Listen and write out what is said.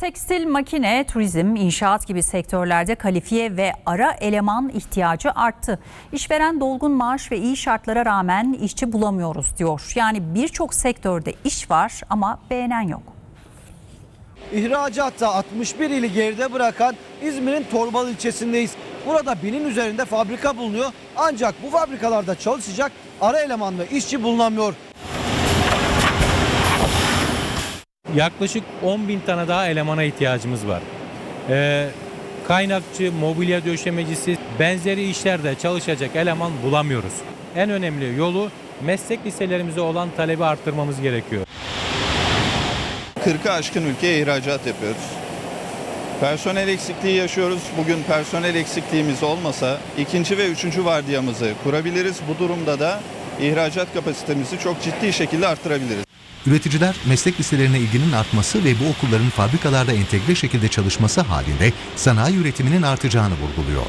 Tekstil, makine, turizm, inşaat gibi sektörlerde kalifiye ve ara eleman ihtiyacı arttı. İşveren dolgun maaş ve iyi şartlara rağmen işçi bulamıyoruz diyor. Yani birçok sektörde iş var ama beğenen yok. İhracatta 61 ili geride bırakan İzmir'in Torbalı ilçesindeyiz. Burada binin üzerinde fabrika bulunuyor. Ancak bu fabrikalarda çalışacak ara eleman ve işçi bulunamıyor. Yaklaşık 10 bin tane daha elemana ihtiyacımız var. Ee, kaynakçı, mobilya döşemecisi, benzeri işlerde çalışacak eleman bulamıyoruz. En önemli yolu meslek liselerimize olan talebi arttırmamız gerekiyor. 40'ı aşkın ülkeye ihracat yapıyoruz. Personel eksikliği yaşıyoruz. Bugün personel eksikliğimiz olmasa ikinci ve üçüncü vardiyamızı kurabiliriz. Bu durumda da ihracat kapasitemizi çok ciddi şekilde arttırabiliriz. Üreticiler meslek liselerine ilginin artması ve bu okulların fabrikalarda entegre şekilde çalışması halinde sanayi üretiminin artacağını vurguluyor.